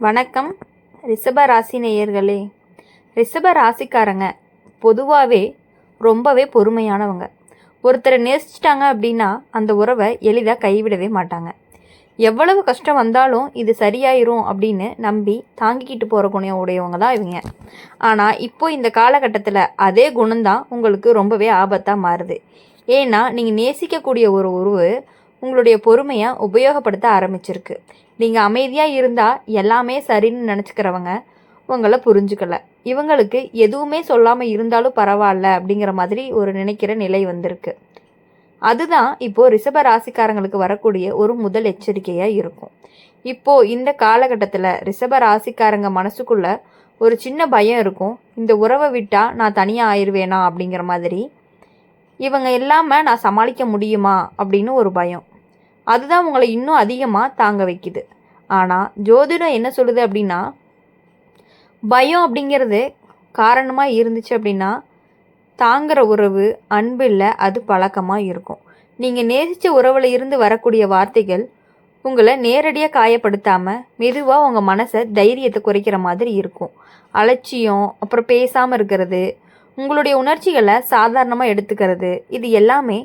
வணக்கம் ரிஷப ராசி நேயர்களே. ரிஷப ராசிக்காரங்க பொதுவாகவே ரொம்பவே பொறுமையானவங்க. ஒருத்தரை நேசிச்சிட்டாங்க அப்படின்னா அந்த உறவை எளிதாக கைவிடவே மாட்டாங்க. எவ்வளவு கஷ்டம் வந்தாலும் இது சரியாயிரும் அப்படின்னு நம்பி தாங்கிக்கிட்டு போகிற குணம் உடையவங்க தான் இவங்க. ஆனால் இப்போ இந்த காலகட்டத்தில் அதே குணம்தான் உங்களுக்கு ரொம்பவே ஆபத்தாக மாறுது. ஏன்னா நீங்கள் நேசிக்கக்கூடிய ஒரு உறவு உங்களுடைய பொறுமையை உபயோகப்படுத்த ஆரம்பிச்சிருக்கு. நீங்கள் அமைதியாக இருந்தால் எல்லாமே சரின்னு நினச்சிக்கிறவங்க உங்களை புரிஞ்சுக்கல. இவங்களுக்கு எதுவுமே சொல்லாமல் இருந்தாலும் பரவாயில்ல அப்படிங்கிற மாதிரி ஒரு நினைக்கிற நிலை வந்திருக்கு. அதுதான் இப்போது ரிஷப ராசிக்காரங்களுக்கு வரக்கூடிய ஒரு முதல் எச்சரிக்கையாக இருக்கும். இப்போது இந்த காலகட்டத்தில் ரிஷப ராசிக்காரங்க மனசுக்குள்ளே ஒரு சின்ன பயம் இருக்கும். இந்த உறவை விட்டால் நான் தனியாக ஆயிடுவேனா அப்படிங்கிற மாதிரி. இவங்க இல்லாமல் நான் சமாளிக்க முடியுமா அப்படின்னு ஒரு பயம். அதுதான் உங்களை இன்னும் அதிகமாக தாங்க வைக்குது. ஆனால் ஜோதிடம் என்ன சொல்லுது அப்படின்னா பயம் அப்படிங்கிறது காரணமாக இருந்துச்சு அப்படின்னா தாங்குகிற உறவு அன்பு இல்லை அது பழக்கமாக இருக்கும். நீங்கள் நேசித்த உறவில் இருந்து வரக்கூடிய வார்த்தைகள் உங்களை நேரடியாக காயப்படுத்தாமல் மெதுவாக உங்கள் மனசை தைரியத்தை குறைக்கிற மாதிரி இருக்கும். அலட்சியம் அப்புறம் பேசாமல் இருக்கிறது உங்களுடைய உணர்ச்சிகளை சாதாரணமாக எடுத்துக்கிறது இது எல்லாமே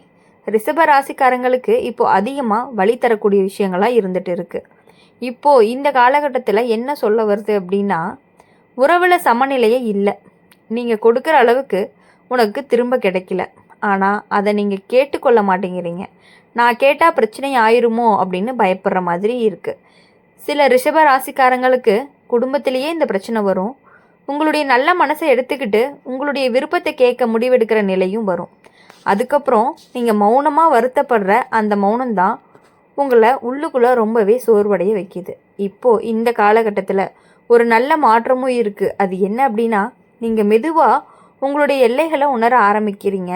ரிஷப ராசிக்காரங்களுக்கு இப்போ அதிகமாக வழி தரக்கூடிய விஷயங்களாக இருந்துட்டு இருக்கு. இப்போது இந்த காலகட்டத்தில் என்ன சொல்ல வருது அப்படின்னா உறவில் சமநிலையே இல்லை. நீங்கள் கொடுக்குற அளவுக்கு உனக்கு திரும்ப கிடைக்கல. ஆனால் அதை நீங்கள் கேட்டுக்கொள்ள மாட்டேங்கிறீங்க. நான் கேட்டால் பிரச்சனை ஆயிருமோ அப்படின்னு பயப்படுற மாதிரி இருக்குது சில ரிஷப ராசிக்காரங்களுக்கு குடும்பத்திலேயே இந்த பிரச்சனை வரும். உங்களுடைய நல்ல மனசை எடுத்துக்கிட்டு உங்களுடைய விருப்பத்தை கேட்க முடிவெடுக்கிற நிலையும் வரும். அதுக்கப்புறம் நீங்கள் மௌனமாக வருத்தப்படுற அந்த மௌனம்தான் உங்களை உள்ளுக்குள்ளே ரொம்பவே சோர்வடைய வைக்கிது. இப்போது இந்த காலகட்டத்தில் ஒரு நல்ல மாற்றமும் இருக்குது அது என்ன அப்படின்னா நீங்கள் மெதுவாக உங்களுடைய எல்லைகளை உணர ஆரம்பிக்கிறீங்க.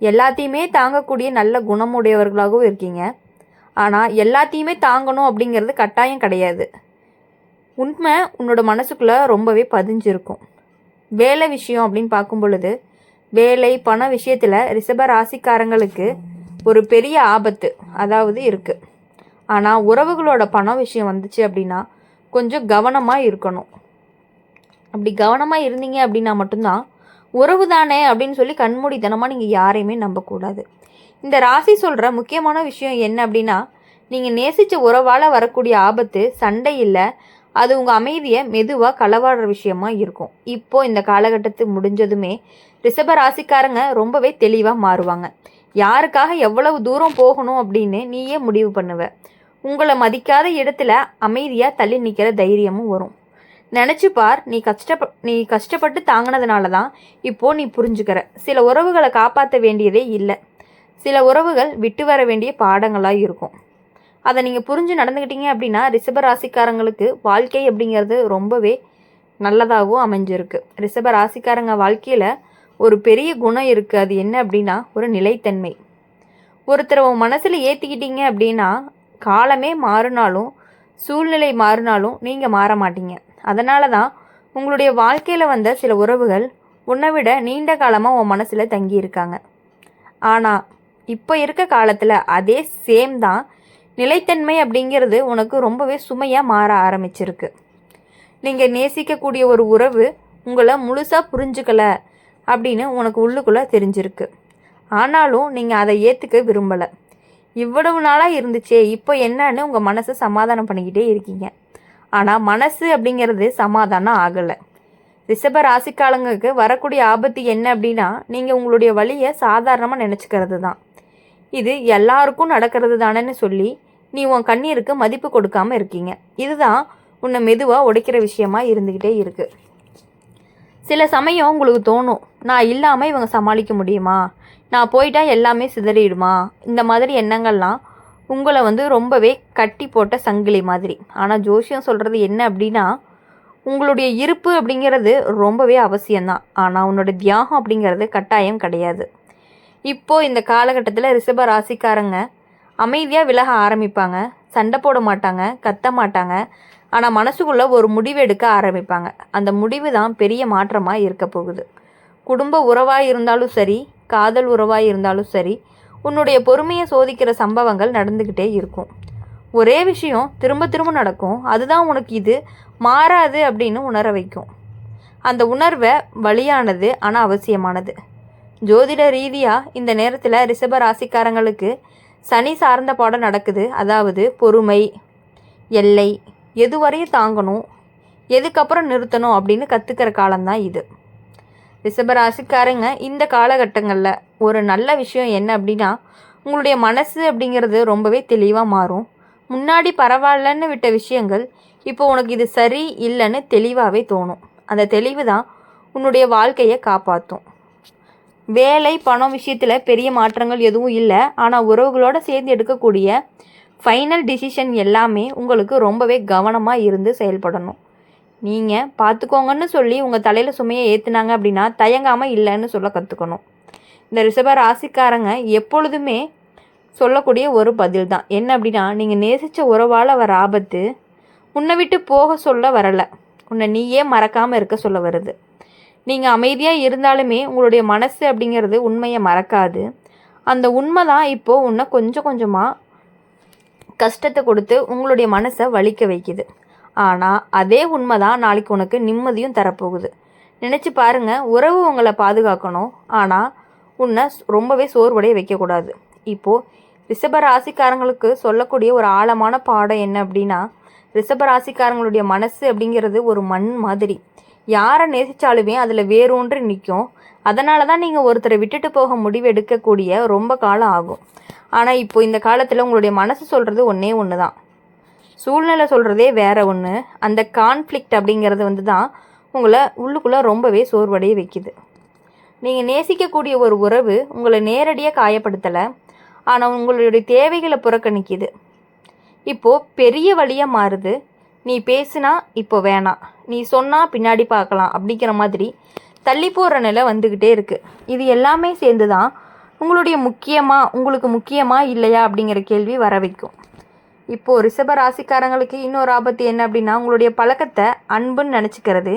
எல்லாத்தையுமே தாங்கக்கூடிய நல்ல குணமுடையவர்களாகவும் இருக்கீங்க. ஆனால் எல்லாத்தையுமே தாங்கணும் அப்படிங்கிறது கட்டாயம் கிடையாது. உண்மை உன்னோட மனசுக்குள்ளே ரொம்பவே பதிஞ்சிருக்கும். வேலை விஷயம் அப்படின்னு பார்க்கும் பொழுது வேலை பண விஷயத்தில் ரிஷப ராசிக்காரங்களுக்கு ஒரு பெரிய ஆபத்து அதாவது இருக்குது ஆனால் உறவுகளோட பண விஷயம் வந்துச்சு அப்படின்னா கொஞ்சம் கவனமாக இருக்கணும். அப்படி கவனமாக இருந்தீங்க அப்படின்னா மட்டும்தான் உறவு தானே அப்படின்னு சொல்லி கண்மூடித்தனமாக நீங்கள் யாரையுமே நம்பக்கூடாது. இந்த ராசி சொல்கிற முக்கியமான விஷயம் என்ன அப்படின்னா நீங்கள் நேசித்த உறவால் வரக்கூடிய ஆபத்து சண்டை இல்லை அது உங்கள் அமைதியை மெதுவாக களவாடுற விஷயமா இருக்கும். இப்போது இந்த காலகட்டத்து முடிஞ்சதுமே ரிஷப ராசிக்காரங்க ரொம்பவே தெளிவாக மாறுவாங்க. யாருக்காக எவ்வளவு தூரம் போகணும் அப்படின்னு நீயே முடிவு பண்ணுவ. உங்களை மதிக்காத இடத்துல அமைதியாக தள்ளி நிற்கிற தைரியமும் வரும். நினச்சி பார் நீ கஷ்டப்ப நீ கஷ்டப்பட்டு தாங்கினதுனால தான் இப்போது நீ புரிஞ்சுக்கிற. சில உறவுகளை காப்பாற்ற வேண்டியதே இல்லை. சில உறவுகள் விட்டு வர வேண்டிய பாடங்களாக இருக்கும். அதை நீங்கள் புரிஞ்சு நடந்துக்கிட்டீங்க அப்படின்னா ரிஷப ராசிக்காரங்களுக்கு வாழ்க்கை அப்படிங்கிறது ரொம்பவே நல்லதாகவும் அமைஞ்சிருக்கு. ரிஷப ராசிக்காரங்க வாழ்க்கையில் ஒரு பெரிய குணம் இருக்குது அது என்ன அப்படின்னா ஒரு நிலைத்தன்மை. ஒருத்தரை உன் மனசில் ஏற்றிக்கிட்டீங்க அப்படின்னா காலமே மாறினாலும் சூழ்நிலை மாறினாலும் நீங்கள் மாற மாட்டீங்க. அதனால தான் உங்களுடைய வாழ்க்கையில் வந்த சில உறவுகள் உன்னை விட நீண்ட காலமாக உன் மனசில் தங்கியிருக்காங்க. ஆனால் இப்போ இருக்க காலத்தில் அதே சேம் தான் நிலைத்தன்மை அப்படிங்கிறது உனக்கு ரொம்பவே சுமையாக மாற ஆரம்பிச்சிருக்கு. நீங்கள் நேசிக்கக்கூடிய ஒரு உறவு உங்களை முழுசாக புரிஞ்சுக்கலை அப்படின்னு உனக்கு உள்ளுக்குள்ளே தெரிஞ்சிருக்கு. ஆனாலும் நீங்கள் அதை ஏற்றுக்க விரும்பலை. இவ்வளவு நாளாக இருந்துச்சே இப்போ என்னன்னு உங்கள் மனசை சமாதானம் பண்ணிக்கிட்டே இருக்கீங்க. ஆனால் மனசு அப்படிங்கிறது சமாதானம் ஆகலை. ரிஷப ராசிக்காலங்களுக்கு வரக்கூடிய ஆபத்து என்ன அப்படின்னா நீங்கள் உங்களுடைய வழியை சாதாரணமாக நினச்சிக்கிறது தான் இது எல்லாருக்கும் நடக்கிறது தானேன்னு சொல்லி நீ உன் கண்ணீருக்கு மதிப்பு கொடுக்காம இருக்கீங்க. இதுதான் உன்னை மெதுவாக உடைக்கிற விஷயமா இருந்துக்கிட்டே இருக்கு. சில சமயம் உங்களுக்கு தோணும் நான் இல்லாமல் இவங்க சமாளிக்க முடியுமா? நான் போயிட்டா எல்லாமே சிதறிடுமா? இந்த மாதிரி எண்ணங்கள்லாம் உங்களை வந்து ரொம்பவே கட்டி போட்ட சங்கிலி மாதிரி. ஆனால் ஜோசியம் சொல்கிறது என்ன அப்படின்னா உங்களுடைய இருப்பு அப்படிங்கிறது ரொம்பவே அவசியம்தான். ஆனால் உன்னோட தியாகம் அப்படிங்கிறது கட்டாயம் கிடையாது. இப்போது இந்த காலகட்டத்தில் ரிஷப ராசிக்காரங்க அமைதியாக விலக ஆரம்பிப்பாங்க. சண்டை போட மாட்டாங்க கத்த மாட்டாங்க. ஆனால் மனசுக்குள்ளே ஒரு முடிவு எடுக்க ஆரம்பிப்பாங்க. அந்த முடிவு தான் பெரிய மாற்றமாக இருக்க போகுது. குடும்ப உறவாக இருந்தாலும் சரி காதல் உறவாக இருந்தாலும் சரி உன்னுடைய பொறுமையை சோதிக்கிற சம்பவங்கள் நடந்துக்கிட்டே இருக்கும். ஒரே விஷயம் திரும்ப திரும்ப நடக்கும். அதுதான் உனக்கு இது. மாறாது அப்படின்னு உணர வைக்கும். அந்த உணர்வை வழியானது ஆனால் அவசியமானது. ஜோதிட ரீதியாக இந்த நேரத்தில் ரிஷப ராசிக்காரங்களுக்கு சனி சார்ந்த பாடம் நடக்குது. அதாவது பொறுமை எல்லை எது வரையும் தாங்கணும் எதுக்கப்புறம் நிறுத்தணும் அப்படின்னு கற்றுக்கிற காலம்தான் இது. ரிஷபராசிக்காரங்க இந்த காலகட்டங்களில் ஒரு நல்ல விஷயம் என்ன அப்படின்னா உங்களுடைய மனசு அப்படிங்கிறது ரொம்பவே தெளிவாக மாறும். முன்னாடி பரவாயில்லன்னு விட்ட விஷயங்கள் இப்போ உனக்கு இது சரி இல்லைன்னு தெளிவாகவே தோணும். அந்த தெளிவு தான் உன்னுடைய வாழ்க்கையை காப்பாற்றும் வேலை பணம் விஷயத்தில் பெரிய மாற்றங்கள் எதுவும் இல்லை. ஆனால் உறவுகளோடு சேர்ந்து எடுக்கக்கூடிய ஃபைனல் டிசிஷன் எல்லாமே உங்களுக்கு ரொம்பவே கவனமாக இருந்து செயல்படணும். நீங்கள் பார்த்துக்கோங்கன்னு சொல்லி உங்கள் தலையில் சுமையை ஏற்றுனாங்க அப்படின்னா தயங்காமல் இல்லைன்னு சொல்ல கற்றுக்கணும் இந்த ரிஷப ராசிக்காரங்க எப்பொழுதுமே சொல்லக்கூடிய ஒரு பதில் தான். என்ன அப்படின்னா நீங்கள் நேசித்த உறவால் வர ஆபத்து உன்னை விட்டு போக சொல்ல வரலை. உன்னை நீயே மறக்காமல் இருக்க சொல்ல வருது. நீங்கள் அமைதியாக இருந்தாலுமே உங்களுடைய மனசு அப்படிங்கிறது உண்மையை மறக்காது. அந்த உண்மை தான் இப்போது உன்னை கொஞ்சம் கொஞ்சமாக கஷ்டத்தை கொடுத்து உங்களுடைய மனசை வலிக்க வைக்குது. ஆனால் அதே உண்மை தான் நாளைக்கு உனக்கு நிம்மதியும் தரப்போகுது. நினச்சி பாருங்கள் உறவு உங்களை பாதுகாக்கணும். ஆனால் உன்னை ரொம்பவே சோர்வடைய வைக்கக்கூடாது. இப்போது ரிஷப ராசிக்காரங்களுக்கு சொல்லக்கூடிய ஒரு ஆழமான பாடம் என்ன அப்படின்னா ரிஷப ராசிக்காரங்களுடைய மனசு அப்படிங்கிறது ஒரு மண் மாதிரி. யாரை நேசித்தாலுமே அதில் வேரூன்றி நிற்கும் அதனால தான் நீங்கள் ஒருத்தரை விட்டுட்டு போக முடிவு எடுக்கக்கூடிய ரொம்ப காலம் ஆகும். ஆனால் இப்போ இந்த காலத்தில் உங்களுடைய மனசு சொல்கிறது ஒன்றே ஒன்று தான் சூழ்நிலை சொல்கிறதே வேற ஒன்று அந்த கான்ஃப்ளிக்ட் அப்படிங்கிறது வந்து தான் உங்களை உள்ளுக்குள்ளே ரொம்பவே சோர்வடைய வைக்குது. நீங்கள் நேசிக்கக்கூடிய ஒரு உறவு உங்களை நேரடியாக காயப்படுத்தலை ஆனால் உங்களுடைய தேவைகளை புறக்கணிக்குது. இப்போது பெரிய வழியாக மாறுது. நீ பேசுனா இப்போ வேணாம். நீ சொன்னால் பின்னாடி பார்க்கலாம் அப்படிங்கிற மாதிரி தள்ளி போகிற நிலை வந்துக்கிட்டே இருக்குது இது எல்லாமே சேர்ந்து தான் உங்களுடைய முக்கியமாக உங்களுக்கு முக்கியமாக இல்லையா அப்படிங்கிற கேள்வி வர வைக்கும். இப்போது ரிஷப ராசிக்காரங்களுக்கு இன்னொரு ஆபத்து என்ன அப்படின்னா உங்களுடைய பழக்கத்தை அன்புன்னு நினச்சிக்கிறது.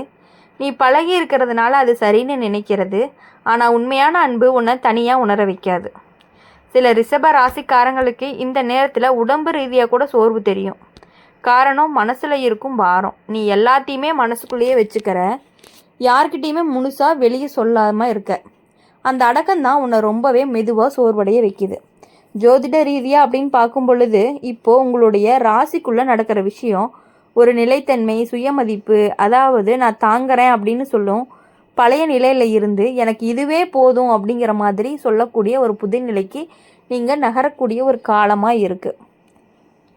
நீ பழகி இருக்கிறதுனால அது சரின்னு நினைக்கிறது. ஆனால் உண்மையான அன்பு உன்னை தனியாக உணர வைக்காது. சில ரிஷப ராசிக்காரங்களுக்கு இந்த நேரத்தில் உடம்பு ரீதியாக கூட சோர்வு தெரியும். காரணம் மனசில் இருக்கும் பாரம். நீ எல்லாத்தையுமே மனசுக்குள்ளேயே வச்சுக்கிற. யார்கிட்டேயுமே முழுசாக வெளியே சொல்லாமல் இருக்க. அந்த அடக்கம் தான் உன்னை ரொம்பவே மெதுவாக சோர்வடைய வைக்குது. ஜோதிட ரீதியாக அப்படின்னு பார்க்கும் பொழுது இப்போது உங்களுடைய ராசிக்குள்ளே நடக்கிற விஷயம் ஒரு நிலைத்தன்மை சுயமதிப்பு அதாவது நான் தாங்குறேன் அப்படின்னு சொல்லும் பழைய நிலையில் இருந்து எனக்கு இதுவே போதும் அப்படிங்கிற மாதிரி சொல்லக்கூடிய ஒரு புதுநிலைக்கு நீங்கள் நகரக்கூடிய ஒரு காலமாக இருக்குது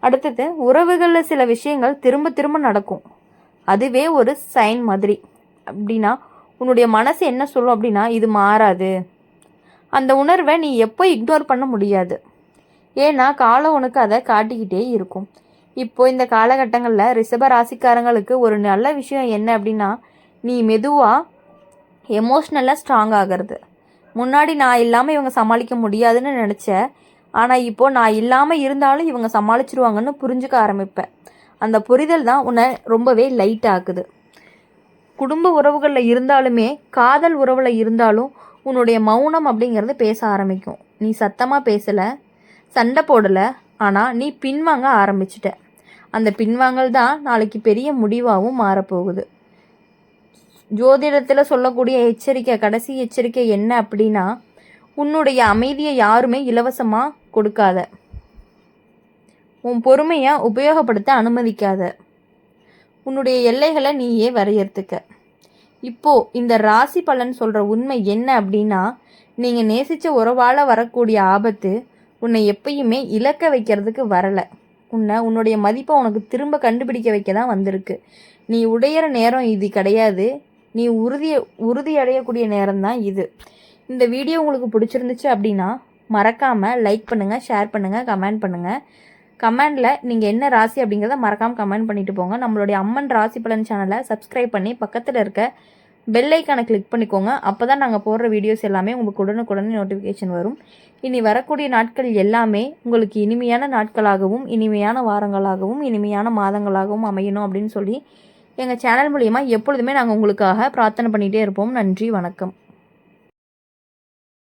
அடுத்தது உறவுகளில் சில விஷயங்கள் திரும்ப திரும்ப நடக்கும். அதுவே ஒரு சைன் மாதிரி. அப்படின்னா உன்னுடைய மனசு என்ன சொல்லும் அப்படின்னா இது மாறாது. அந்த உணர்வை நீ எப்போ இக்னோர் பண்ண முடியாது. ஏன்னா காலம் உனக்கு அதை காட்டிக்கிட்டே இருக்கும். இப்போ இந்த காலகட்டங்களில் ரிஷப ராசிக்காரங்களுக்கு ஒரு நல்ல விஷயம் என்ன அப்படின்னா நீ மெதுவாக எமோஷ்னலாக ஸ்ட்ராங் ஆகிறது. முன்னாடி நான் இல்லாமல் இவங்க சமாளிக்க முடியாதுன்னு நினச்சேன் ஆனால் இப்போது நான் இல்லாமல் இருந்தாலும் இவங்க சமாளிச்சிருவாங்கன்னு புரிஞ்சுக்க ஆரம்பிப்பேன். அந்த புரிதல் தான் உன்னை ரொம்பவே லைட் ஆக்குது. குடும்ப உறவுகளில் இருந்தாலுமே காதல் உறவில் இருந்தாலும் உன்னுடைய மௌனம் அப்படிங்கிறது பேச ஆரம்பிக்கும். நீ சத்தமாக பேசலை சண்டை போடலை ஆனால் நீ பின்வாங்க ஆரம்பிச்சிட்ட. அந்த பின்வாங்கல் தான் நாளைக்கு பெரிய முடிவாகவும் மாறப்போகுது. ஜோதிடத்தில் சொல்லக்கூடிய எச்சரிக்கை கடைசி எச்சரிக்கை என்ன அப்படின்னா உன்னுடைய அமைதியை யாருமே இலவசமாக கொடுக்காத. உன் பொறுமையை உபயோகப்படுத்த அனுமதிக்காத. உன்னுடைய எல்லைகளை நீயே வரையறுத்துக்க. இப்போது இந்த ராசி பலன் சொல்கிற உண்மை என்ன அப்படின்னா நீங்கள் நேசித்த உறவால் வரக்கூடிய ஆபத்து உன்னை எப்பயுமே இழக்க வைக்கிறதுக்கு வரலை. உன்னை உன்னுடைய மதிப்பை உனக்கு திரும்ப கண்டுபிடிக்க வைக்க தான் வந்திருக்கு. நீ உடையிற நேரம் இது கிடையாது. நீ உறுதியை உறுதியடையக்கூடிய நேரம் தான் இது. இந்த வீடியோ உங்களுக்கு பிடிச்சிருந்துச்சு அப்படின்னா மறக்காமல் லைக் பண்ணுங்கள் ஷேர் பண்ணுங்கள் கமெண்ட் பண்ணுங்கள் கமெண்டில் நீங்கள் என்ன ராசி அப்படிங்கிறத மறக்காமல் கமெண்ட் பண்ணிட்டு போங்க. நம்மளுடைய அம்மன் ராசி பலன் சேனலை சப்ஸ்கிரைப் பண்ணி பக்கத்தில் இருக்க பெல் ஐக்கானை கிளிக் பண்ணிக்கோங்க. அப்போ தான் நாங்கள் போடுற வீடியோஸ் எல்லாமே உங்களுக்கு உடனுக்குடனே நோட்டிஃபிகேஷன் வரும். இனி வரக்கூடிய நாட்கள் எல்லாமே உங்களுக்கு இனிமையான நாட்களாகவும் இனிமையான வாரங்களாகவும் இனிமையான மாதங்களாகவும் அமையணும் அப்படின்னு சொல்லி எங்கள் சேனல் மூலிமா எப்பொழுதுமே நாங்கள் உங்களுக்காக பிரார்த்தனை பண்ணிகிட்டே இருப்போம். நன்றி வணக்கம்.